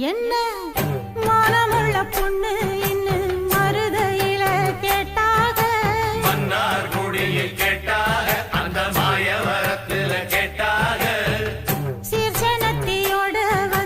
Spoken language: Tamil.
என்ன?